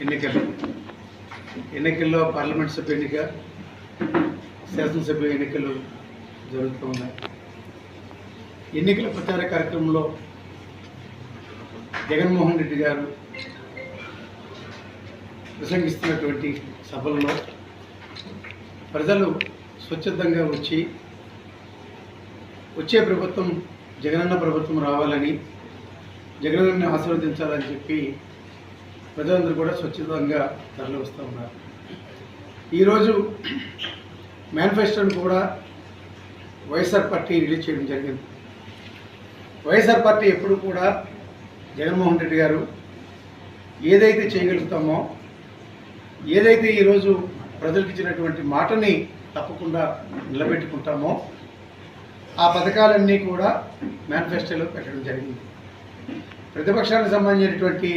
ఎన్నికలు. ఎన్నికల్లో పార్లమెంట్ సభ్య ఎన్నిక శాసనసభ్య ఎన్నికలు జరుగుతూ ఉన్నాయి. ఎన్నికల ప్రచార కార్యక్రమంలో జగన్మోహన్ రెడ్డి గారు ప్రసంగిస్తున్నటువంటి సభల్లో ప్రజలు స్వచ్ఛందంగా వచ్చి వచ్చే ప్రభుత్వం జగనన్న ప్రభుత్వం రావాలని జగనన్నని ఆశీర్వదించాలని చెప్పి ప్రజలందరూ కూడా స్వచ్ఛందంగా తరలి వస్తూ ఉన్నారు. ఈరోజు మేనిఫెస్టోను కూడా వైఎస్ఆర్ పార్టీ రిలీజ్ చేయడం జరిగింది. వైఎస్ఆర్ పార్టీ ఎప్పుడు కూడా జగన్మోహన్ రెడ్డి గారు ఏదైతే చేయగలుగుతామో ఏదైతే ఈరోజు ప్రజలకు ఇచ్చినటువంటి మాటని తప్పకుండా నిలబెట్టుకుంటామో ఆ పథకాలన్నీ కూడా మేనిఫెస్టోలో పెట్టడం జరిగింది. ప్రతిపక్షానికి సంబంధించినటువంటి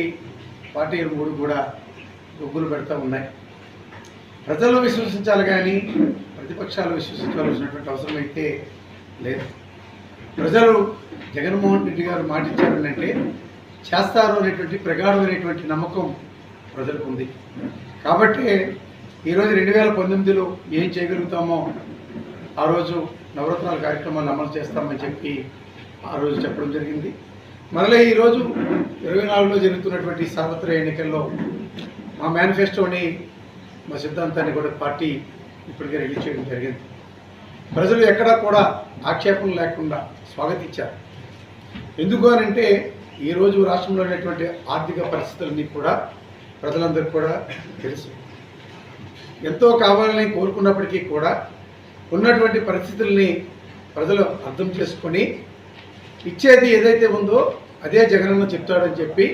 పార్టీలు మూడు కూడా గొగ్గులు పెడతా ఉన్నాయి. ప్రజలు విశ్వసించాలి కానీ ప్రతిపక్షాలు విశ్వసించవలసినటువంటి అవసరం అయితే లేదు. ప్రజలు జగన్మోహన్ రెడ్డి గారు మాట చేస్తారు అనేటువంటి ప్రగాఢమైనటువంటి నమ్మకం ప్రజలకు ఉంది. కాబట్టి ఈరోజు రెండు వేల పంతొమ్మిదిలో ఏం చేయగలుగుతామో ఆ రోజు నవరత్నాల కార్యక్రమాలు అమలు చేస్తామని చెప్పి ఆ రోజు చెప్పడం జరిగింది. మరలా ఈరోజు ఇరవై నాలుగులో జరుగుతున్నటువంటి సార్వత్ర ఎన్నికల్లో మా మేనిఫెస్టోని మా సిద్ధాంతాన్ని కూడా పార్టీ ఇప్పటికే రిలీజ్ చేయడం జరిగింది. ప్రజలు ఎక్కడా కూడా ఆక్షేపం లేకుండా స్వాగతించారు. ఎందుకు అని అంటే ఈరోజు రాష్ట్రంలో ఉన్నటువంటి ఆర్థిక పరిస్థితులన్నీ కూడా ప్రజలందరికీ కూడా తెలుసు. ఎంతో కావాలని కోరుకున్నప్పటికీ కూడా ఉన్నటువంటి పరిస్థితుల్ని ప్రజలు అర్థం చేసుకొని ఇచ్చేది ఏదైతే ఉందో అదే జగనన్న చెప్తాడని చెప్పి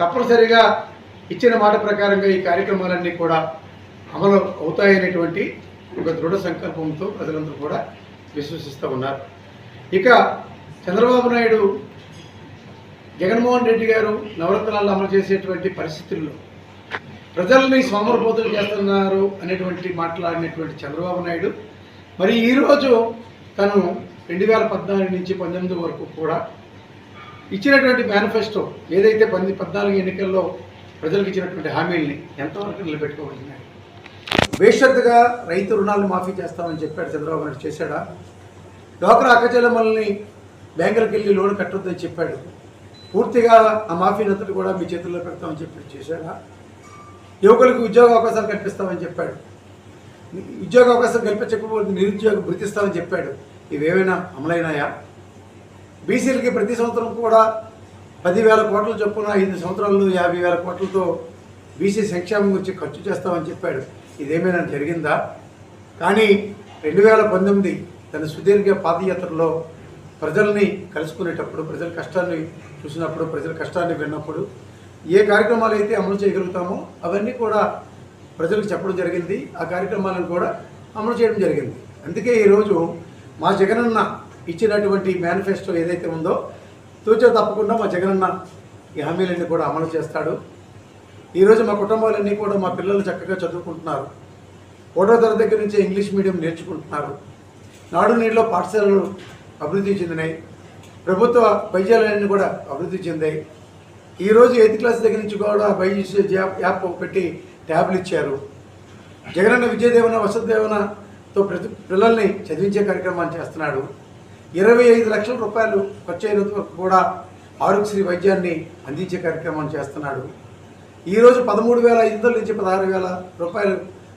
తప్పనిసరిగా ఇచ్చిన మాట ప్రకారంగా ఈ కార్యక్రమాలన్నీ కూడా అమలు అవుతాయనేటువంటి ఒక దృఢ సంకల్పంతో ప్రజలందరూ కూడా విశ్వసిస్తూ ఉన్నారు. ఇక చంద్రబాబు నాయుడు జగన్మోహన్ రెడ్డి గారు నవరత్నాలు అమలు చేసేటువంటి పరిస్థితుల్లో ప్రజల్ని సోమరపోతులు చేస్తున్నారు అనేటువంటి మాట్లాడినటువంటి చంద్రబాబు నాయుడు మరి ఈరోజు తను రెండు వేల పద్నాలుగు నుంచి పంతొమ్మిది వరకు కూడా ఇచ్చినటువంటి మేనిఫెస్టో ఏదైతే పంది పద్నాలుగు ఎన్నికల్లో ప్రజలకు ఇచ్చినటువంటి హామీల్ని ఎంతవరకు నిలబెట్టుకోగలిగినాడు బేషరతుగా రైతు రుణాలను మాఫీ చేస్తామని చెప్పాడు చంద్రబాబు నాయుడు చేశాడా? డోక్రా అక్కచెల్లెమ్మల్ని బ్యాంకులకు వెళ్ళి లోన్ కట్టొద్దని చెప్పాడు. పూర్తిగా ఆ మాఫీ అంతటి కూడా మీ చేతుల్లో పెడతామని చెప్పాడు చేశాడా? యువకులకు ఉద్యోగ అవకాశాలు కల్పిస్తామని చెప్పాడు. ఉద్యోగ అవకాశాలు కల్పించకపోతే నిరుద్యోగ భృతిస్తామని చెప్పాడు. ఇవేమైనా అమలైనాయా? బీసీలకి ప్రతి సంవత్సరం కూడా పదివేల కోట్ల చొప్పున ఐదు సంవత్సరాల్లో యాభై వేల కోట్లతో బీసీ సంక్షేమం గురించి ఖర్చు చేస్తామని చెప్పాడు. ఇదేమైనా జరిగిందా? కానీ రెండు వేల పంతొమ్మిది తన సుదీర్ఘ పాదయాత్రలో ప్రజల్ని కలుసుకునేటప్పుడు ప్రజల కష్టాన్ని చూసినప్పుడు ప్రజల కష్టాన్ని విన్నప్పుడు ఏ కార్యక్రమాలు అయితే అమలు చేయగలుగుతామో అవన్నీ కూడా ప్రజలకు చెప్పడం జరిగింది. ఆ కార్యక్రమాలను కూడా అమలు చేయడం జరిగింది. అందుకే ఈరోజు మా జగనన్న ఇచ్చినటువంటి మేనిఫెస్టో ఏదైతే ఉందో తూచో తప్పకుండా మా జగనన్న ఈ హామీలన్నీ కూడా అమలు చేస్తాడు. ఈరోజు మా కుటుంబాలన్నీ కూడా మా పిల్లలు చక్కగా చదువుకుంటున్నారు. ఒకటో తరగతి దగ్గర నుంచి ఇంగ్లీష్ మీడియం నేర్చుకుంటున్నారు. నాడు నీళ్ళలో పాఠశాలలు అభివృద్ధి చెందినాయి. ప్రభుత్వ వైద్యాలయాన్ని కూడా అభివృద్ధి చెందాయి. ఈరోజు ఎయిత్ క్లాస్ దగ్గర నుంచి కూడా వైద్య యాప్ యాప్ పెట్టి ట్యాబ్లు ఇచ్చారు. జగనన్న విద్యాదేవన తో ప్రతి పిల్లల్ని చదివించే కార్యక్రమాన్ని చేస్తున్నాడు. ఇరవై ఐదు లక్షల రూపాయలు ఖర్చు అయిన కూడా ఆరోగ్యశ్రీ వైద్యాన్ని అందించే కార్యక్రమాన్ని చేస్తున్నాడు. ఈరోజు పదమూడు వేల ఐదు వందల నుంచి పదహారు వేల రూపాయలు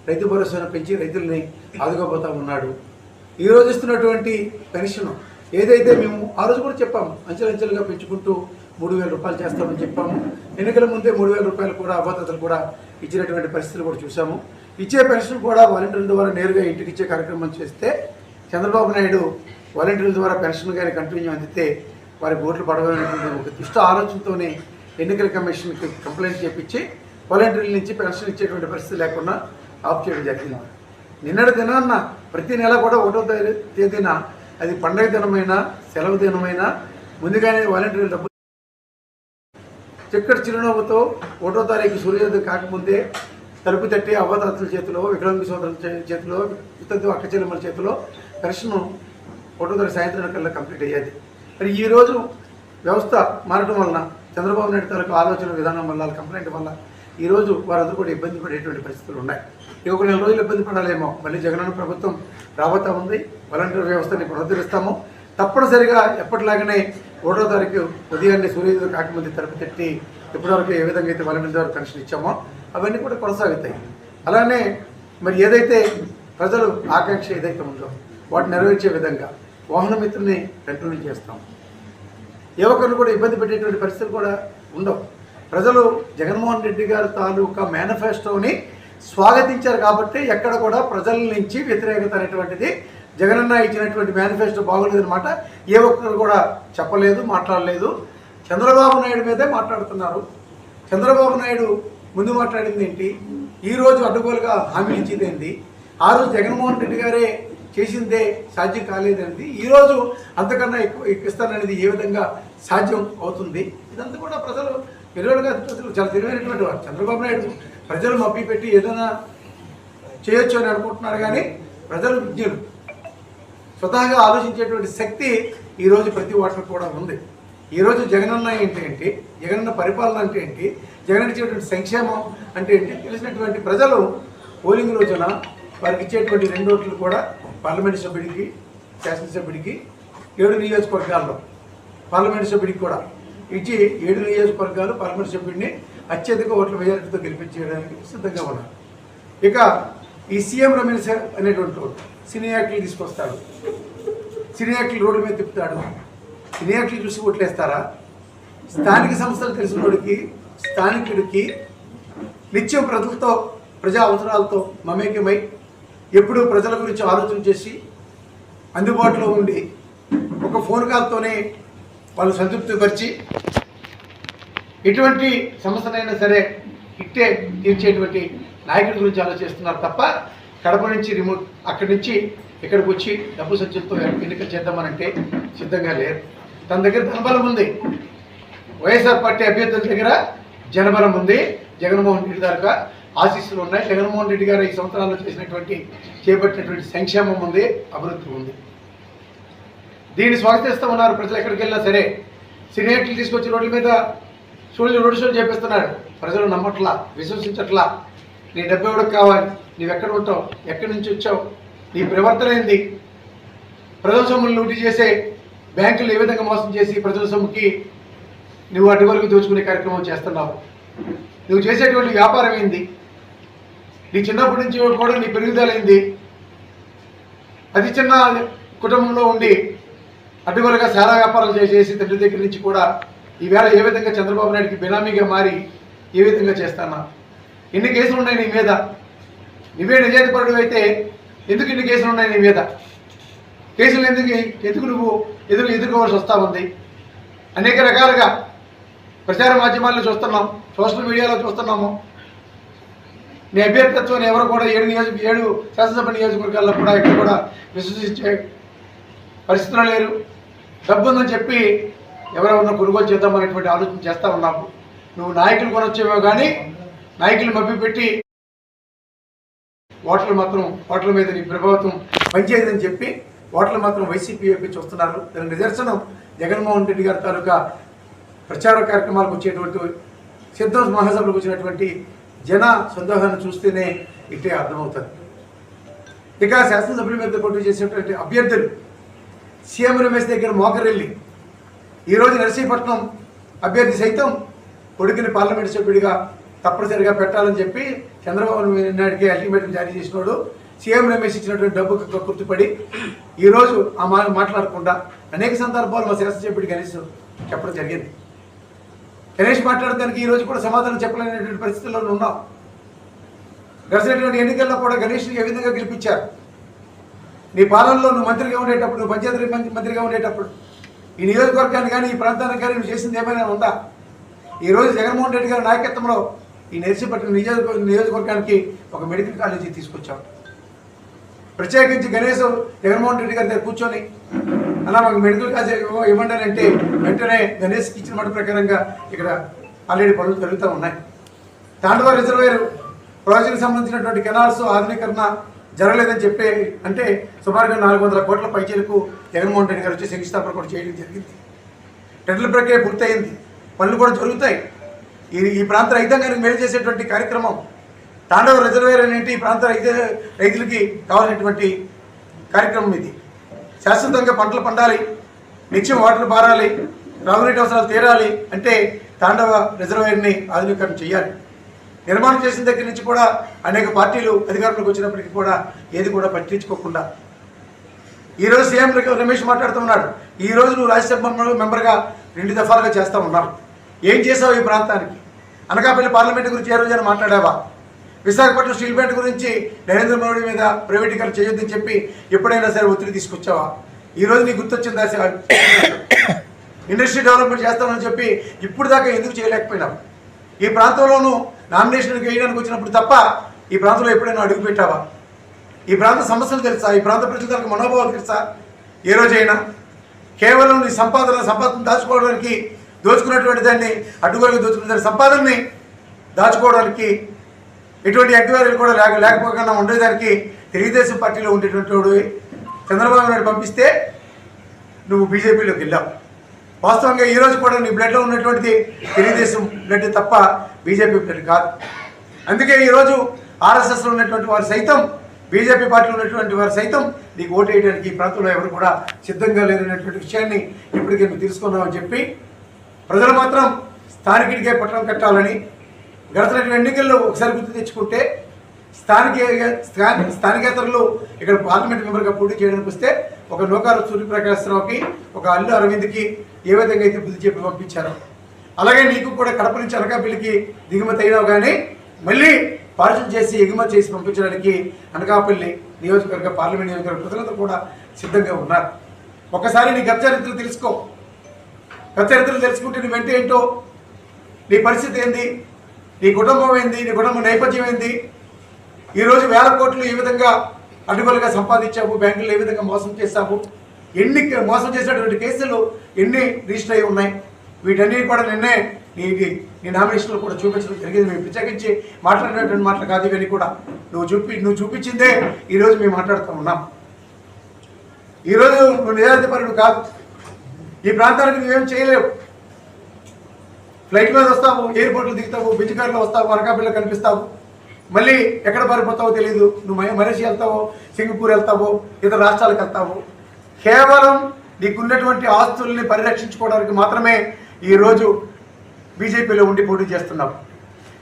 రైతు భరోసాను పెంచి రైతుల్ని ఆదుకోబోతా ఉన్నాడు. ఈరోజు ఇస్తున్నటువంటి పెన్షన్ ఏదైతే మేము ఆ రోజు కూడా చెప్పాము అంచెలంచెలుగా పెంచుకుంటూ మూడు వేల రూపాయలు చేస్తామని చెప్పాము. ఎన్నికల ముందే మూడు వేల రూపాయలు కూడా అభద్రతలు కూడా ఇచ్చినటువంటి పరిస్థితులు కూడా చూసాము ఇచ్చే పెన్షన్ కూడా వాలంటీర్ల ద్వారా నేరుగా ఇంటికి ఇచ్చే కార్యక్రమం చేస్తే చంద్రబాబు నాయుడు వాలంటీర్ల ద్వారా పెన్షన్ కానీ కంటిన్యూ అందితే వారి ఓట్లు పడవనేటువంటి ఒక దుష్ట ఆలోచనతోనే ఎన్నికల కమిషన్కి కంప్లైంట్ చేపించి వాలంటీర్ల నుంచి పెన్షన్ ఇచ్చేటువంటి పరిస్థితి లేకుండా ఆఫ్ చేయడం జరిగింది. నిన్నటి దినాన్న ప్రతి నెల కూడా ఒకటో తారీ- తేదీన అది పండగ దినమైనా సెలవు దినమైనా ముందుగానే వాలంటీర్లు డబ్బులు చిక్కటి చిరునవ్వుతో ఒకటో తారీఖు సూర్యోదయం కాకముందే తలుపు తట్టి అవ్వదాతల చేతిలో వికలాంగ సోదరుల చేతిలో ఇతరులు అక్క చెల్లెమ్మల చేతిలో పెన్షన్ ఒకటో సాయంత్రం కల్లా కంప్లీట్ అయ్యేది. మరి ఈరోజు వ్యవస్థ మారడం వలన చంద్రబాబు నాయుడు తాలూకు ఆలోచన విధానం వల్ల కంప్లైంట్ వల్ల ఈరోజు వారందరూ కూడా ఇబ్బంది పడేటువంటి పరిస్థితులు ఉన్నాయి. ఇక ఒక నెల రోజులు ఇబ్బంది పడాలేమో. మళ్ళీ జగనన్న ప్రభుత్వం రాబోతా ఉంది. వాలంటీర్ వ్యవస్థని పునరుద్ధరిస్తాము. తప్పనిసరిగా ఎప్పటిలాగానే ఒకటో తారీఖు ఉదయాన్నే సూర్యోదయం కాకముందు తలుపు తట్టి ఇప్పటివరకు ఏ విధంగా అయితే వాలంటీర్ ద్వారా పెన్షన్ ఇచ్చామో అవన్నీ కూడా కొనసాగుతాయి. అలానే మరి ఏదైతే ప్రజలు ఆకాంక్ష ఏదైతే ఉందో వాటిని నెరవేర్చే విధంగా వాహన మిత్రుని కంటిన్యూ చేస్తాం. ఏ ఒక్కరిని కూడా ఇబ్బంది పెట్టేటువంటి పరిస్థితులు కూడా ఉండవు. ప్రజలు జగన్మోహన్ రెడ్డి గారి తాలూకా మేనిఫెస్టోని స్వాగతించారు కాబట్టి ఎక్కడ కూడా ప్రజల నుంచి వ్యతిరేకత అనేటువంటిది జగనన్న ఇచ్చినటువంటి మేనిఫెస్టో బాగోలేదన్నమాట. ఏ ఒక్కరు కూడా చెప్పలేదు మాట్లాడలేదు. చంద్రబాబు నాయుడు మీదే మాట్లాడుతున్నారు. చంద్రబాబు నాయుడు ముందు మాట్లాడింది ఏంటి? ఈరోజు అడ్డుగోలుగా హామీ ఇచ్చింది ఏంటి? ఆ రోజు జగన్మోహన్ రెడ్డి గారే చేసిందే సాధ్యం కాలేదనేది ఈరోజు అంతకన్నా ఎక్కువ ఎక్కువ ఇస్తాననేది ఏ విధంగా సాధ్యం అవుతుంది? ఇదంతా కూడా ప్రజలు పిల్లలుగా ప్రజలు చాలా తెలివైనటువంటి వారు. చంద్రబాబు నాయుడు ప్రజలు మప్పి పెట్టి ఏదైనా చేయొచ్చు అని అనుకుంటున్నారు కానీ ప్రజలు విజ్ఞులు. స్వతహాగా ఆలోచించేటువంటి శక్తి ఈరోజు ప్రతి వాటిలో కూడా ఉంది. ఈరోజు జగనన్న ఏంటి ఏంటి? జగనన్న పరిపాలన అంటే ఏంటి? జగన్ ఇచ్చేటువంటి సంక్షేమం అంటే ఏంటి? తెలిసినటువంటి ప్రజలు పోలింగ్ రోజున వారికి ఇచ్చేటువంటి రెండు ఓట్లు కూడా పార్లమెంటు సభ్యుడికి శాసనసభ్యుడికి ఏడు నియోజకవర్గాల్లో పార్లమెంటు సభ్యుడికి కూడా ఇచ్చి ఏడు నియోజకవర్గాలు పార్లమెంటు సభ్యుడిని అత్యధిక ఓట్ల మెజారిటీతో గెలిపించేయడానికి సిద్ధంగా ఉన్నారు. ఇక ఈ సీఎం రమేష్ అనేటువంటి సినీ యాక్టర్లు తీసుకొస్తాడు. సినీ యాక్టర్లు రోడ్డు మీద తిప్పుతాడు. సినీ చూసి ఓట్లేస్తారా స్థానిక సంస్థలు తెలిసినోడికి స్థానికుడికి నిత్యం ప్రజలతో ప్రజా అవసరాలతో మమేకమై ఎప్పుడు ప్రజల గురించి ఆలోచన చేసి అందుబాటులో ఉండి ఒక ఫోన్ కాల్తోనే వాళ్ళు సంతృప్తిపరిచి ఎటువంటి సమస్యనైనా సరే ఇట్టే తీర్చేటువంటి నాయకుడి గురించి ఆలోచిస్తున్నారు తప్ప కడప నుంచి రిమోట్ అక్కడి నుంచి ఇక్కడికి వచ్చి డబ్బు సత్యంతో ఎన్నికలు చేద్దామనంటే సిద్ధంగా లేరు. తన దగ్గర ధనబలం ఉంది. వైఎస్ఆర్ పార్టీ అభ్యర్థుల దగ్గర జనబలం ఉంది. జగన్మోహన్ రెడ్డి దగ్గర ఆశీస్సులు ఉన్నాయి. జగన్మోహన్ రెడ్డి గారు ఈ సంవత్సరాల్లో చేసినటువంటి చేపట్టినటువంటి సంక్షేమం ఉంది అభివృద్ధి ఉంది. దీన్ని స్వాగతిస్తూ ఉన్నారు ప్రజలు ఎక్కడికి వెళ్ళినా సరే సినిమాట్లు తీసుకొచ్చి రోడ్ల మీద షోలు రోడ్డు షోలు చేపిస్తున్నాడు. ప్రజలు నమ్మట్లా విశ్వసించట్లా. నీ డబ్బు ఎవరికి కావాలి? నీవు ఎక్కడ ఉంటావు? ఎక్కడి నుంచి వచ్చావు? నీ ప్రవర్తన ఏంది? ప్రజల సొమ్ములు లూటీ చేసే బ్యాంకులు ఏ విధంగా మోసం చేసి ప్రజల సొమ్ముకి నువ్వు అటు వరకు దోచుకునే కార్యక్రమం చేస్తున్నావు? నువ్వు చేసేటువంటి వ్యాపారం ఏంది? నీ చిన్నప్పటి నుంచి కూడా నీ పెరుగుదలైంది అతి చిన్న కుటుంబంలో ఉండి అడ్డుగోలుగా సారా వ్యాపారాలు చేసేసి తండ్రి దగ్గర నుంచి కూడా ఈవేళ ఏ విధంగా చంద్రబాబు నాయుడికి బినామీగా మారి ఏ విధంగా చేస్తానా? ఎన్ని కేసులు ఉన్నాయి నీ మీద? నువ్వే నిజాధిపరుడు అయితే ఎందుకు ఇన్ని కేసులు ఉన్నాయి నీ మీద? కేసులు ఎందుకు ఎందుకు నువ్వు ఎదురు ఎదుర్కోవాల్సి వస్తూ ఉంది. అనేక రకాలుగా ప్రచార మాధ్యమాల్లో చూస్తున్నాం సోషల్ మీడియాలో చూస్తున్నాము. నీ అభ్యర్థిత్వం ఎవరు కూడా ఏడు నియోజక ఏడు శాసనసభ నియోజకవర్గాల్లో కూడా ఇక్కడ కూడా విశ్వసించే పరిస్థితులు లేరు. డబ్బు ఉందని చెప్పి ఎవరెవరినో కొనుగోలు చేద్దామనేటువంటి ఆలోచన చేస్తూ ఉన్నాము. నువ్వు నాయకులు కొనొచ్చేవో కానీ నాయకులు మభ్యపెట్టి ఓట్లు మాత్రం ఓట్ల మీద నీ ప్రభావితం పనిచేయదని చెప్పి ఓట్లు మాత్రం వైసీపీ వైపు చూస్తున్నారు. దాని నిదర్శనం జగన్మోహన్ రెడ్డి గారి తాలూకా ప్రచార కార్యక్రమాలకు వచ్చేటువంటి సిద్ధం మహాసభలకు వచ్చినటువంటి జన సందోహాన్ని చూస్తేనే ఇట్టే అర్థమవుతుంది. ఇక శాసనసభ్యుల మీద పోటీ చేసేటువంటి అభ్యర్థులు సీఎం రమేష్ దగ్గర మోకరెళ్ళి ఈరోజు నర్సీపట్నం అభ్యర్థి సైతం కొడుకుని పార్లమెంట్ సభ్యుడిగా తప్పనిసరిగా పెట్టాలని చెప్పి చంద్రబాబు నాయుడికి అల్టిమేటం జారీ చేసినోడు సీఎం రమేష్ ఇచ్చినటువంటి డబ్బుకి గుర్తుపడి ఈరోజు ఆ మా మాట్లాడకుండా అనేక సందర్భాలు మా శాసనసభ్యుడి గణేష్ చెప్పడం జరిగింది. గణేష్ మాట్లాడడానికి ఈరోజు కూడా సమాధానం చెప్పలేనటువంటి పరిస్థితుల్లో ఉన్నాం గడిచినటువంటి ఎన్నికల్లో కూడా గణేష్ని ఏ విధంగా గెలిపించారు? నీ పాలనలో నువ్వు మంత్రిగా ఉండేటప్పుడు నువ్వు పంచాయతీ మంత్రి- మంత్రిగా ఉండేటప్పుడు ఈ నియోజకవర్గాన్ని కానీ ఈ ప్రాంతానికి కానీ నువ్వు చేసింది ఏమైనా ఉందా? ఈరోజు జగన్మోహన్ రెడ్డి గారి నాయకత్వంలో ఈ నర్సీపట్నం నియోజక నియోజకవర్గానికి ఒక మెడికల్ కాలేజీ తీసుకొచ్చాం ప్రత్యేకించి గణేశం జగన్మోహన్ రెడ్డి గారి దగ్గర కూర్చొని అలా మాకు మెడికల్ కాలేజీ ఇవ్వండి అని అంటే వెంటనే గణేష్కి ఇచ్చిన మాట ప్రకారంగా ఇక్కడ ఆల్రెడీ పనులు జరుగుతూ ఉన్నాయి. తాండవ రిజర్వేర్ ప్రాజెక్టుకు సంబంధించినటువంటి కెనాల్స్ ఆధునీకరణ జరగలేదని చెప్పే అంటే సుమారుగా నాలుగు వందల కోట్ల పైచీలకు జగన్మోహన్ రెడ్డి గారు వచ్చి శంకుస్థాపన కూడా చేయడం జరిగింది. టెండర్ ప్రక్రియ పూర్తయింది. పనులు కూడా జరుగుతాయి. ఈ ఈ ప్రాంత రైతాంగానికి మేలు చేసేటువంటి కార్యక్రమం తాండవ రిజర్వేర్ అనేది ఈ ప్రాంత రైతు రైతులకి కావాల్సినటువంటి కార్యక్రమం ఇది. శాశ్వతంగా పంటలు పండాలి నిత్యం వాటర్ పారాలి త్రాగునీటి అవసరాలు తీరాలి అంటే తాండవ రిజర్వేర్ని ఆధునీకరణ చేయాలి నిర్మాణం చేసిన దగ్గర నుంచి కూడా అనేక పార్టీలు అధికారంలోకి వచ్చినప్పటికీ కూడా ఏది కూడా పట్టించుకోకుండా. ఈరోజు సీఎం రమేష్ మాట్లాడుతున్నాడు ఈ రోజు నువ్వు రాజ్యసభ మెంబర్గా రెండు దఫాలుగా చేస్తూ ఉన్నావు ఏం చేసావు ఈ ప్రాంతానికి? అనకాపల్లి పార్లమెంట్ గురించి ఏ రోజైనా మాట్లాడావా? విశాఖపట్నం స్టీల్ ప్లాంట్ గురించి నరేంద్ర మోడీ మీద ప్రైవేటీకరణ చేయొద్దని చెప్పి ఎప్పుడైనా సరే ఒత్తిడి తీసుకొచ్చావా? ఈ రోజు నీకు గుర్తొచ్చిందా ఇండస్ట్రీ డెవలప్మెంట్ చేస్తామని చెప్పి ఇప్పుడు దాకా ఎందుకు చేయలేకపోయినావు? ఈ ప్రాంతంలోనూ నామినేషన్ వేయడానికి వచ్చినప్పుడు తప్ప ఈ ప్రాంతంలో ఎప్పుడైనా అడుగు పెట్టావా? ఈ ప్రాంత సమస్యలు తెలుసా? ఈ ప్రాంత ప్రజలకు మనోభావాలు తెలుసా? ఏ రోజైనా? కేవలం నీ సంపాదన సంపాదన దాచుకోవడానికి దోచుకున్నటువంటి దాన్ని అడ్డుగోలుగా దోచుకున్న దాని సంపాదనని దాచుకోవడానికి ఎటువంటి ఎంక్వైరీలు కూడా లేక లేకపోకుండా ఉండేదానికి తెలుగుదేశం పార్టీలో ఉండేటువంటి వాడు చంద్రబాబు నాయుడు పంపిస్తే నువ్వు బీజేపీలోకి వెళ్ళావు. వాస్తవంగా ఈరోజు కూడా నీ బ్లడ్లో ఉన్నటువంటిది తెలుగుదేశం బ్లడ్ తప్ప బీజేపీ బ్లడ్ కాదు. అందుకే ఈరోజు ఆర్ఎస్ఎస్లో ఉన్నటువంటి వారు సైతం బీజేపీ పార్టీలో ఉన్నటువంటి వారు సైతం నీకు ఓటు వేయడానికి ఈ ప్రాంతంలో ఎవరు కూడా సిద్ధంగా లేదనేటువంటి విషయాన్ని ఇప్పటికే నువ్వు తెలుసుకున్నామని చెప్పి ప్రజలు మాత్రం స్థానికుడికే పట్టణం కట్టాలని గడిచినటువంటి ఎన్నికల్లో ఒకసారి గుర్తు తెచ్చుకుంటే స్థానిక స్థాని- స్థానికేతరులు ఇక్కడ పార్లమెంట్ మెంబర్గా పోటీ చేయడానికి వస్తే ఒక నూకారు సూర్యప్రకాశ్రావుకి ఒక అల్లు అరవింద్కి ఏ విధంగా అయితే బుద్ధి చెప్పి పంపించారో. అలాగే నీకు కూడా కడప నుంచి అనకాపల్లికి దిగుమతి అయినావు కానీ మళ్ళీ పార్సల్ చేసి ఎగుమతి చేసి పంపించడానికి అనకాపల్లి నియోజకవర్గ పార్లమెంట్ నియోజకవర్గ ప్రజలంతా కూడా సిద్ధంగా ఉన్నారు. ఒకసారి నీ గత చరిత్ర తెలుసుకో. గత చరిత్ర తెలుసుకుంటే నువ్వు వెంట ఏంటో నీ పరిస్థితి ఏంది? నీ కుటుంబం ఏంది? నీ కుటుంబ నేపథ్యం ఏంది? ఈరోజు వేల కోట్లు ఏ విధంగా అడ్డుగోలుగా సంపాదించావు? బ్యాంకులు ఏ విధంగా మోసం చేశావు? ఎన్ని మోసం చేసినటువంటి కేసులు ఎన్ని రిజిస్టర్ అయి ఉన్నాయి? వీటన్ని కూడా నిన్నే నీకు నీ నామినేషన్లో కూడా చూపించడం జరిగింది. మేము ప్రత్యేకించి మాట్లాడినటువంటి మాటలు కాదు ఇవన్నీ కూడా. నువ్వు చూపి నువ్వు చూపించిందే ఈరోజు మేము మాట్లాడుతూ ఉన్నాం. ఈరోజు నువ్వు నిజాధిపరుడు కాదు. ఈ ప్రాంతానికి నువ్వేం చేయలేవు. ఫ్లైట్ మీద వస్తావు ఎయిర్పోర్ట్లో దిగుతావు బిజ్జికార్లో వస్తావు అనకాపల్లిలో కనిపిస్తావు మళ్ళీ ఎక్కడ పారిపోతావో తెలియదు నువ్వు మై- మలేషియా వెళ్తావో సింగపూర్ వెళ్తావో ఇతర రాష్ట్రాలకు వెళ్తావు. కేవలం నీకున్నటువంటి ఆస్తుల్ని పరిరక్షించుకోవడానికి మాత్రమే ఈరోజు బీజేపీలో ఉండి పోటీ చేస్తున్నావు.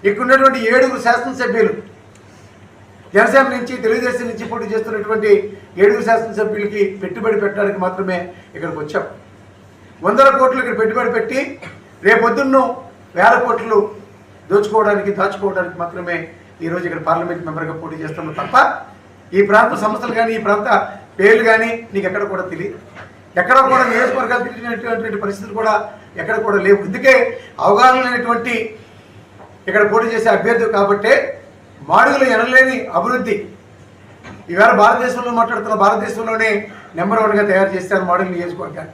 ఇక్కడున్నటువంటి ఏడుగురు శాసనసభ్యులు జనసేన నుంచి తెలుగుదేశం నుంచి పోటీ చేస్తున్నటువంటి ఏడుగురు శాసనసభ్యులకి పెట్టుబడి పెట్టడానికి మాత్రమే ఇక్కడికి వచ్చాం. వందల కోట్లు ఇక్కడ పెట్టుబడి పెట్టి రేపొద్దున్న వేల కోట్లు దోచుకోవడానికి దాచుకోవడానికి మాత్రమే ఈరోజు ఇక్కడ పార్లమెంట్ మెంబర్గా పోటీ చేస్తున్నాం తప్ప ఈ ప్రాంత సంస్థలు కానీ ఈ ప్రాంత పేర్లు కానీ నీకు ఎక్కడ కూడా తెలియదు. ఎక్కడ కూడా నియోజకవర్గాలు తిరిగినటువంటి పరిస్థితులు కూడా ఎక్కడ కూడా లేవు. అందుకే అవగాహన లేనటువంటి ఇక్కడ పోటీ చేసే అభ్యర్థులు కాబట్టే మాడుగులు ఎనలేని అభివృద్ధి. ఈవేళ భారతదేశంలో మాట్లాడుతున్న భారతదేశంలోనే నెంబర్ వన్గా తయారు చేశారు మాడుగుల నియోజకవర్గాన్ని.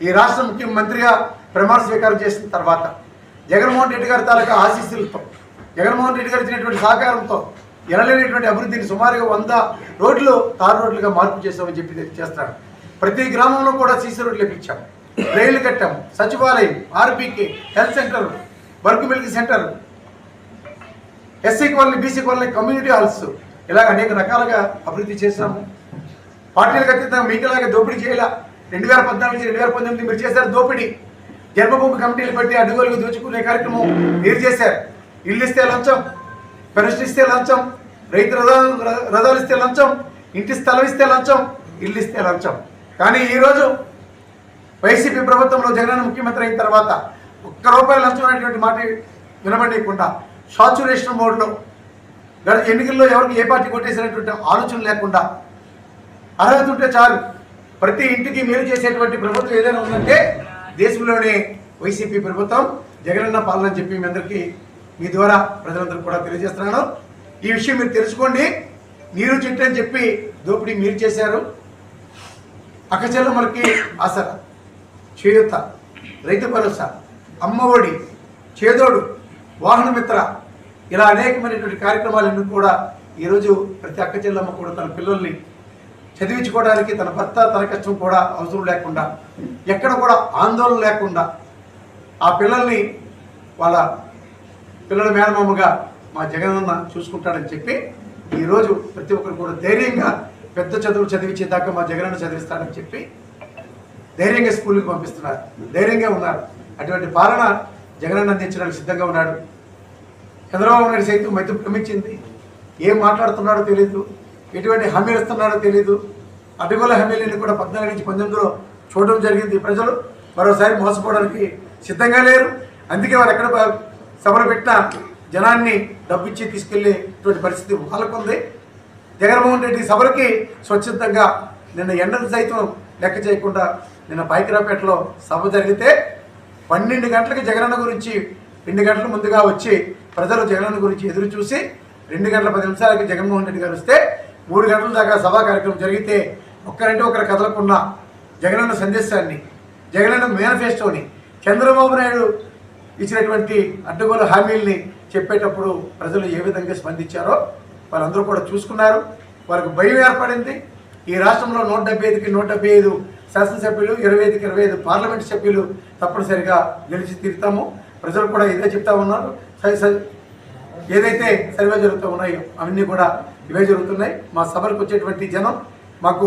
ఈ రాష్ట్ర ముఖ్యమంత్రిగా ప్రమాణ స్వీకారం చేసిన తర్వాత జగన్మోహన్ రెడ్డి గారి తాలూకా ఆశీస్సులతో జగన్మోహన్ రెడ్డి గారు ఇచ్చినటువంటి సహకారంతో ఎనలేనటువంటి అభివృద్ధిని సుమారుగా వంద రోడ్లు తారు రోడ్లుగా మార్పు చేస్తామని చెప్పి చేస్తాడు ప్రతి గ్రామంలో కూడా సీసీ రోడ్లు ఇప్పించాం రైళ్ళు కట్టాం. సచివాలయం RBK health centre bulk milk centre SC colony BC colony community halls ఇలాగ అనేక రకాలుగా అభివృద్ధి చేశాము. పార్టీలకు అతీతంగా మీకులాగా దోపిడీ చేయాల? రెండు వేల పద్నాలుగు నుంచి రెండు వేల పంతొమ్మిది మీరు చేశారు దోపిడీ. జన్మభూమి కమిటీలు పెట్టి అడ్డుగోలుగా దోచుకునే కార్యక్రమం మీరు చేశారు. ఇల్లు ఇస్తే లంచం పెన్షన్ ఇస్తే లంచం రైతు రథాలు రథాలు ఇస్తే లంచం ఇంటి స్థలం ఇస్తే లంచం ఇల్లు ఇస్తే లంచం. కానీ ఈరోజు వైసీపీ ప్రభుత్వంలో జగన్ ముఖ్యమంత్రి అయిన తర్వాత ఒక్క రూపాయి లంచం అనేటువంటి మాట వినబడేయకుండా సాచురేషన్ మోడ్లో గత ఎన్నికల్లో ఎవరికి ఏ పార్టీ కొట్టేసినటువంటి ఆలోచన లేకుండా అర్హత ఉంటే చాలు. ప్రతి ఇంటికి మేలు చేసేటువంటి ప్రభుత్వం ఏదైనా ఉందంటే దేశంలోనే వైసీపీ ప్రభుత్వం జగనన్న పాలన చెప్పి మీ అందరికీ మీ ద్వారా ప్రజలందరూ కూడా తెలియజేస్తున్నాను. ఈ విషయం మీరు తెలుసుకోండి. నీరు చెట్టు అని చెప్పి దోపిడీ మీరు చేశారు. అక్కచెల్లెమ్మలకి ఆసరా చేయూత రైతు భరోసా అమ్మఒడి చేదోడు వాహన మిత్ర ఇలా అనేకమైనటువంటి కార్యక్రమాలన్నీ కూడా ఈరోజు ప్రతి అక్క చెల్లెమ్మ కూడా తన పిల్లల్ని చదివించుకోవడానికి తన భర్త తన కష్టం కూడా అవసరం లేకుండా ఎక్కడ కూడా ఆందోళన లేకుండా ఆ పిల్లల్ని వాళ్ళ పిల్లల మేనమామగా మా జగనన్న చూసుకుంటాడని చెప్పి ఈరోజు ప్రతి ఒక్కరు కూడా ధైర్యంగా పెద్ద చదువులు చదివించేదాకా మా జగనన్న చదివిస్తాడని చెప్పి ధైర్యంగా స్కూల్కి పంపిస్తున్నారు. ధైర్యంగా ఉన్నారు. అటువంటి పాలన జగనన్న అందించడానికి సిద్ధంగా ఉన్నాడు. చంద్రబాబు నాయుడు సైతం మధ్య భ్రమించింది ఏం మాట్లాడుతున్నాడో తెలియదు ఎటువంటి హామీలు ఇస్తున్నాడో తెలియదు అడ్డుగోల హామీలను కూడా పద్నాలుగు నుంచి పంతొమ్మిదిలో చూడడం జరిగింది. ప్రజలు మరోసారి మోసపోవడానికి సిద్ధంగా లేరు. అందుకే వారు ఎక్కడ సభలు పెట్టినా జనాన్ని డబ్బిచ్చి తీసుకెళ్ళేటువంటి పరిస్థితి వాళ్ళకుంది. జగన్మోహన్ రెడ్డి సభలకి స్వచ్ఛందంగా నిన్న ఎండలు సైతం లెక్క చేయకుండా నిన్న పాయికరాపేటలో సభ జరిగితే పన్నెండు గంటలకి జగనన్న గురించి రెండు గంటల ముందుగా వచ్చి ప్రజలు జగనన్న గురించి ఎదురు చూసి రెండు గంటల పది నిమిషాలకి జగన్మోహన్ రెడ్డి గారు వస్తే మూడు గంటల దాకా సభా కార్యక్రమం జరిగితే ఒక్కరంటే ఒకరు కదలకుండా జగనన్న సందేశాన్ని జగనన్న మేనిఫెస్టోని చంద్రబాబు నాయుడు ఇచ్చినటువంటి అడ్డగోలు హామీల్ని చెప్పేటప్పుడు ప్రజలు ఏ విధంగా స్పందించారో వాళ్ళందరూ కూడా చూసుకున్నారు. వారికి భయం ఏర్పడింది. ఈ రాష్ట్రంలో నూట డెబ్బై ఐదుకి నూట డెబ్బై ఐదు శాసనసభ్యులు ఇరవై ఐదుకి ఇరవై ఐదు పార్లమెంట్ సభ్యులు తప్పనిసరిగా గెలిచి తీరుతాము. ప్రజలు కూడా ఇదే చెప్తా ఉన్నారు. ఏదైతే సర్వే జరుగుతూ ఉన్నాయో అవన్నీ కూడా ఇవే జరుగుతున్నాయి. మా సభలకు వచ్చేటువంటి జనం మాకు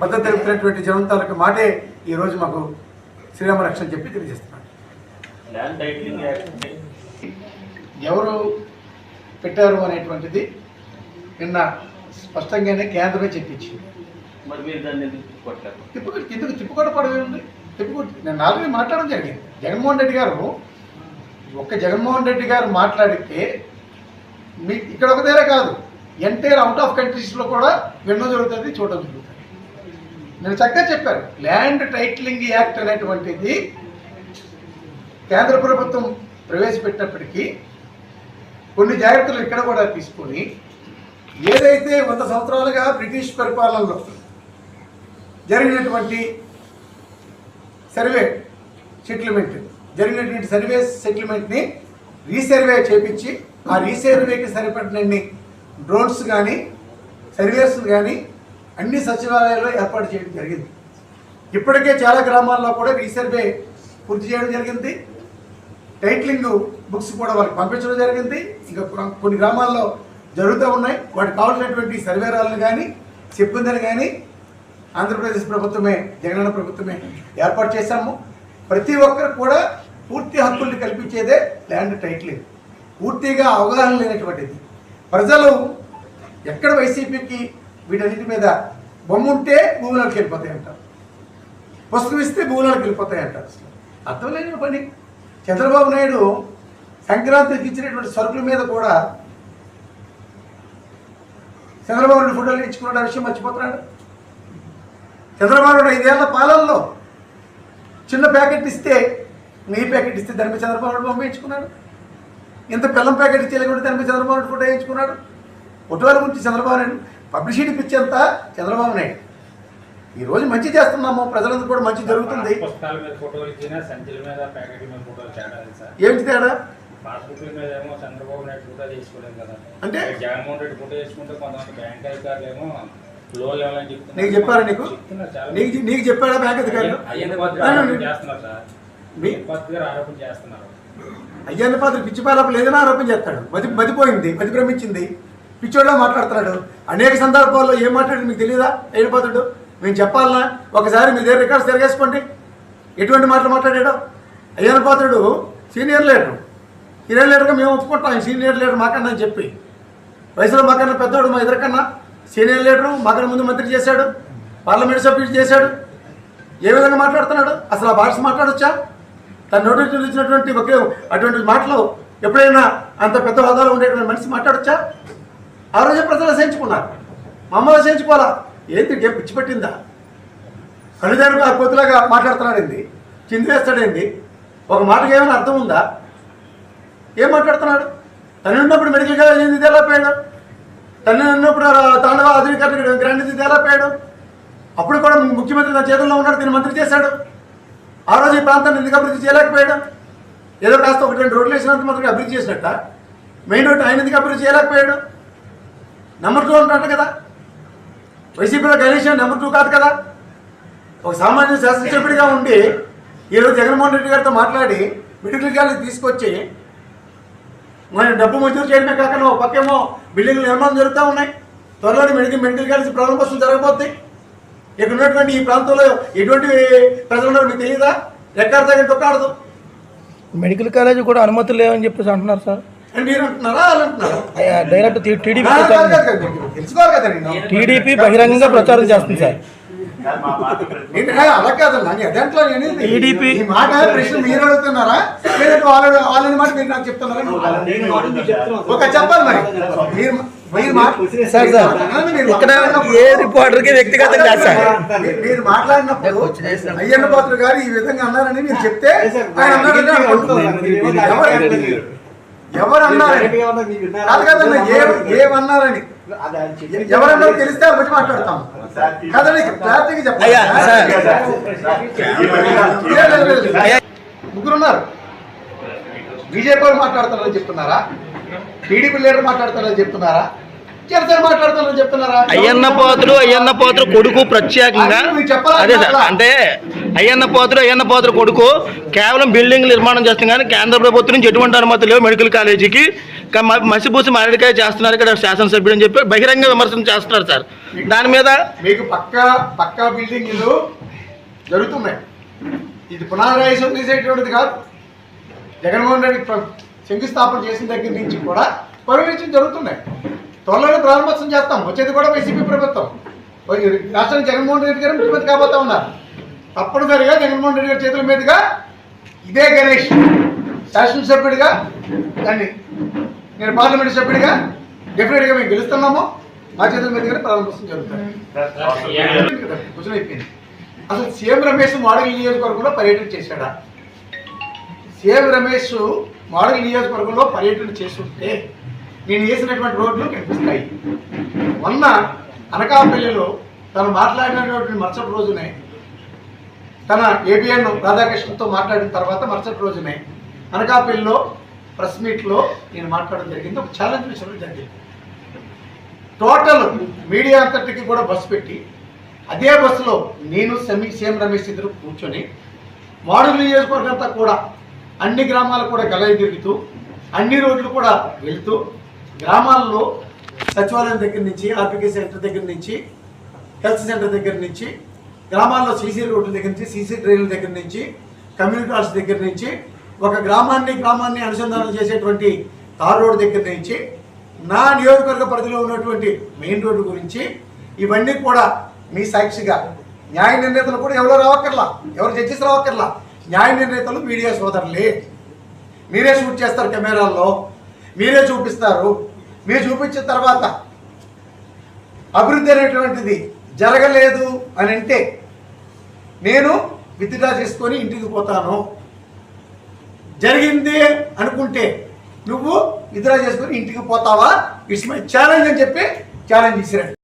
మద్దతు తెలుపుతున్నటువంటి జనం తాలూకు మాటే ఈరోజు మాకు శ్రీరామ రక్షణ చెప్పి తెలియజేస్తున్నాను ల్యాండ్ టైటిలింగ్ యాక్ట్ ఎవరు పెట్టారు అనేటువంటిది నిన్న స్పష్టంగానే కేంద్రమే చెప్పించింది. మరి మీరు దాన్ని ఎందుకు తిప్పు కిందకు తిప్పుకోవడం పడవే ఉంది తిప్పుకో నేను ఆల్రెడీ మాట్లాడడం జరిగింది. జగన్మోహన్ రెడ్డి గారు ఒక్క జగన్మోహన్ రెడ్డి గారు మాట్లాడితే మీ ఇక్కడ ఒక దగ్గర కాదు. ఎంటైర్ అవుట్ ఆఫ్ కంట్రీస్లో కూడా వినడం జరుగుతుంది చూడడం జరుగుతుంది. నేను చక్కగా చెప్పారు ల్యాండ్ టైటిలింగ్ యాక్ట్ అనేటువంటిది కేంద్ర ప్రభుత్వం ప్రవేశపెట్టినప్పటికీ కొన్ని జాగ్రత్తలు ఇక్కడ కూడా తీసుకొని ఏదైతే వంద సంవత్సరాలుగా బ్రిటిష్ పరిపాలనలో జరిగినటువంటి సర్వే సెటిల్మెంట్ జరిగినటువంటి సర్వే సెటిల్మెంట్ని రీసర్వే చేపించి ఆ రీసర్వేకి సరిపడినన్ని డ్రోన్స్ కానీ సర్వేస్ కానీ అన్ని సచివాలయాల్లో ఏర్పాటు చేయడం జరిగింది. ఇప్పటికే చాలా గ్రామాల్లో కూడా రీసర్వే పూర్తి చేయడం జరిగింది. టైటిలింగ్ బుక్స్ కూడా వాళ్ళకి పంపించడం జరిగింది. ఇంకా కొన్ని గ్రామాల్లో జరుగుతూ ఉన్నాయి. వాటికి కావాల్సినటువంటి సర్వేరాలను కానీ సిబ్బందిని కానీ ఆంధ్రప్రదేశ్ ప్రభుత్వమే జగనన్న ప్రభుత్వమే ఏర్పాటు చేశాము. ప్రతి ఒక్కరు కూడా పూర్తి హక్కుల్ని కల్పించేదే ల్యాండ్ టైటిలింగ్. పూర్తిగా అవగాహన లేనటువంటిది. ప్రజలు ఎక్కడ వైసీపీకి వీటన్నిటి మీద బొమ్మ ఉంటే భూములకు వెళ్ళిపోతాయి అంటారు పుస్తకం ఇస్తే భూములకు వెళ్ళిపోతాయి అంటారు అసలు. అర్థం లేని పని. చంద్రబాబు నాయుడు సంక్రాంతికి ఇచ్చినటువంటి సరుకుల మీద కూడా చంద్రబాబు నాయుడు ఫోటోలు ఇచ్చుకున్న విషయం మర్చిపోతున్నాడు. చంద్రబాబు నాయుడు ఐదేళ్ళ పాలనలో చిన్న ప్యాకెట్ ఇస్తే నెయ్యి ప్యాకెట్ ఇస్తే దాని మీద చంద్రబాబు నాయుడు బొమ్మ ఇంత బెల్లం ప్యాకెట్ ఇచ్చేయకుండా దాని మీద చంద్రబాబు నాయుడు ఫోటో వేయించుకున్నాడు? ఫోటోల గురించి చంద్రబాబు నాయుడు పబ్లిసిటీ పిచ్చేంతా చంద్రబాబు నాయుడు. ఈ రోజు మంచి చేస్తున్నాము ప్రజలందరూ కూడా మంచి జరుగుతుంది. ఏమిటి తేడా? అంటే? నీకు చెప్పారా నీకు? నీకు నీకు చెప్పాడా బ్యాంక్ అధికారులు? అయ్యన్న పాత్ర పిచ్చి పాలపు లేదని ఆరోపణ చేస్తాడు. మతి మతిపోయింది మతి భ్రమించింది. పిచ్చోడ్లా మాట్లాడుతున్నాడు. అనేక సందర్భాల్లో ఏం మాట్లాడు మీకు తెలియదా అయ్యన్న పాత్రుడు? మేము చెప్పాలనా? ఒకసారి మీ దగ్గర రికార్డ్స్ తిరగేసుకోండి. ఎటువంటి మాటలు మాట్లాడాడు? Ayyanna Patrudu senior leader. Senior లీడర్గా మేము ఒప్పుకుంటాం. సీనియర్ లీడర్ మాకన్నా అని చెప్పి. వయసులో మాకన్నా పెద్దోడు మా ఇద్దరికన్నా. సీనియర్ లీడరు మాకన్నా ముందు మంత్రి చేశాడు. పార్లమెంట్ సభ్యుడు చేశాడు. ఏ విధంగా మాట్లాడుతున్నాడు? అసలు ఆ భాష మాట్లాడొచ్చా? తన నోటీస్ ఇచ్చినటువంటి ఒకే అటువంటి మాటలు ఎప్పుడైనా అంత పెద్ద హోదాలో ఉండేటువంటి మనిషి మాట్లాడొచ్చా? ఆ రోజే ప్రజలు చేయించుకున్నారు మమ్మల్ని చేయించుకోవాలా ఏంటి గేమ్ పిచ్చి పట్టిందా? ఆ కోతిలాగా మాట్లాడుతున్నాడండి చింది వేస్తాడండి ఒక మాటకి ఏమైనా అర్థం ఉందా? ఏం మాట్లాడుతున్నాడు? తను ఉన్నప్పుడు మెడికల్ కాలేజ్ ఇది ఎలా పోయాడు? తను ఉన్నప్పుడు తాండవ ఆధునీకరణ గ్రాండ్ ఇది ఎలా పోయాడు? అప్పుడు కూడా ముఖ్యమంత్రి నా చేతుల్లో ఉన్నాడు దీన్ని మంత్రి చేశాడు. ఆ రోజు ఈ ప్రాంతాన్ని ఎందుకు అభివృద్ధి చేయలేకపోయాడు? ఏదో కాస్త ఒకటి రెండు రోడ్లు వేసినంత మాత్రం అభివృద్ధి చేసినట్ట? మెయిన్ రోడ్ ఆయన ఎందుకు అభివృద్ధి చేయలేకపోయాడు? నెంబర్ టూ అంటాడు కదా. వైసీపీలో గణేష్ నెంబర్ టూ కాదు కదా. ఒక సామాన్య శాసనసభ్యుడిగా ఉండి ఈరోజు జగన్మోహన్ రెడ్డి గారితో మాట్లాడి మెడికల్ కాలేజీ తీసుకొచ్చి మరి డబ్బు మంజూరు చేయడమే కాకుండా ఒక పక్కేమో బిల్డింగ్లు నిర్మాణం జరుగుతూ ఉన్నాయి. త్వరలో మెడికల్ మెడికల్ కాలేజ్ ప్రారంభోత్సవం జరగబోతుంది ఇక్కడ ఉన్నటువంటి ఈ ప్రాంతంలో ఎటువంటి ప్రజలు ఉన్నారో మీకు తెలియదా ఎక్కడ దగ్గర తొక్కాడదు మెడికల్ కాలేజ్ కూడా అనుమతులు లేవని చెప్పేసి అంటున్నారు సార్. అని మీరు అంటున్నారా? వాళ్ళు అంటున్నారా? అయ్యా, డైరెక్ట్ టీ- టీడీపీ కాదు, కాదు, కాదు. కదా టీడీపీ బహిరంగంగా ప్రచారం చేస్తుంది సార్. అలా అదేంట్లో నేను. ఈ మాట ప్రశ్న మీరు అడుగుతున్నారా? లేదంటే వాళ్ళు వాళ్ళని మాట మీరు నాకు చెప్తున్నారా? ఒక చెప్పాలి మరి. మీరు సార్ సార్ మీరు ఇక్కడ ఏ రిపోర్టర్కి వ్యక్తిగతం కాదు సార్ మీరు- మాట్లాడినప్పుడు అయ్యన్న పాత్ర గారు ఈ విధంగా అన్నారని మీరు చెప్తే ఆయన అన్నారని. ఎవరు- అన్నారని కాదు కదన్న ఏ ఏమన్నారని ఎవరన్నారో తెలిస్తే బట్టి మాట్లాడతాం కదండి క్లారిటీగా చెప్పండి అయ్యా, సార్. లేదు, లేదు, లేదు. ముగ్గురు ఉన్నారు బీజేపీ వాళ్ళు మాట్లాడతారని చెప్తున్నారా టీడీపీ లీడర్ మాట్లాడతారని చెప్తున్నారా? అయ్యన్న పోతులు అయ్యన్న పోతులు కొడుకు ప్రత్యేకంగా. అది సార్ అంటే అయ్యన్న పోతులు అయ్యన్న పోతులు కొడుకు కేవలం బిల్డింగ్ నిర్మాణం చేస్తాం కానీ కేంద్ర ప్రభుత్వం నుంచి ఎటువంటి అనుమతి లేవు మెడికల్ కాలేజీకి. క- మ- మసిబూసి మారేడుకాయ చేస్తున్నారు ఇక్కడ శాసనసభ్యుడు అని చెప్పి బహిరంగ విమర్శన చేస్తున్నారు సార్. దాని మీద మీకు పక్కా పక్కా బిల్డింగ్లు జరుగుతున్నాయి. ఇది పునరాయసం చేసేటువంటిది కాదు. జగన్మోహన్ రెడ్డి శంకుస్థాపన చేసిన దగ్గర నుంచి కూడా పర్యవేక్షణ జరుగుతున్నాయి. త్వరలోనే ప్రారంభోత్సవం చేస్తాం. వచ్చేది కూడా వైసీపీ ప్రభుత్వం. రాష్ట్రానికి జగన్మోహన్ రెడ్డి గారు ముఖ్యమంత్రి కాబోతా ఉన్నారు. తప్పనిసరిగా జగన్మోహన్ రెడ్డి గారి చేతుల మీదుగా ఇదే గణేష్ శాసనసభ్యుడిగా దాన్ని నేను పార్లమెంట్ సభ్యుడిగా డెఫినెట్గా మేము గెలుస్తున్నాము. మా చేతుల మీదుగానే ప్రారంభోత్సవం జరుగుతుంది. అసలు సీఎం రమేష్ మోడల్ నియోజకవర్గంలో పర్యటన చేశాడా? సీఎం రమేష్ మోడల్ నియోజకవర్గంలో పర్యటన చేస్తుంటే నేను వేసినటువంటి రోడ్లు కనిపిస్తాయి. మొన్న అనకాపల్లిలో తను మాట్లాడినటువంటి మరుసటి రోజునే తన ఏబిఎన్ రాధాకృష్ణతో మాట్లాడిన తర్వాత మరుసటి రోజునే అనకాపల్లిలో ప్రెస్ మీట్లో నేను మాట్లాడడం జరిగింది. ఒక ఛాలెంజ్ విషయంలో జరిగింది. టోటల్ మీడియా అంతటికి కూడా బస్సు పెట్టి అదే బస్సులో నేను సెమి సీఎం రమేష్ ఇద్దరు కూర్చొని మోడల్ నియోజకవర్గం అంతా కూడా అన్ని గ్రామాలు కూడా గలయి తిరుగుతూ అన్ని రోడ్లు కూడా వెళుతూ గ్రామాల్లో సచివాలయం దగ్గర నుంచి ఆర్పికే సెంటర్ దగ్గర నుంచి హెల్త్ సెంటర్ దగ్గర నుంచి గ్రామాల్లో సీసీ రోడ్ల దగ్గర నుంచి సీసీ డ్రైన్ల దగ్గర నుంచి కమ్యూనిటీ హాల్స్ దగ్గర నుంచి ఒక గ్రామాన్ని గ్రామాన్ని అనుసంధానం చేసేటువంటి తార్ రోడ్ దగ్గర నుంచి నా నియోజకవర్గ పరిధిలో ఉన్నటువంటి మెయిన్ రోడ్డు గురించి ఇవన్నీ కూడా మీ సాక్షిగా న్యాయ నిర్ణేతలు కూడా ఎవరో రావక్కర్లా? ఎవరు జడ్జిస్ రావక్కర్లా? న్యాయ నిర్ణేతలు మీడియా సోదరులే. మీరే షూట్ చేస్తారు కెమెరాల్లో. మీరే చూపిస్తారు. మీరు చూపించిన తర్వాత అభివృద్ధి అనేటువంటిది జరగలేదు అని అంటే నేను విత్డ్రా చేసుకొని ఇంటికి పోతాను. జరిగింది అనుకుంటే నువ్వు విత్డ్రా చేసుకొని ఇంటికి పోతావా? ఇట్స్ మై ఛాలెంజ్ అని చెప్పి ఛాలెంజ్ ఇచ్చిరండి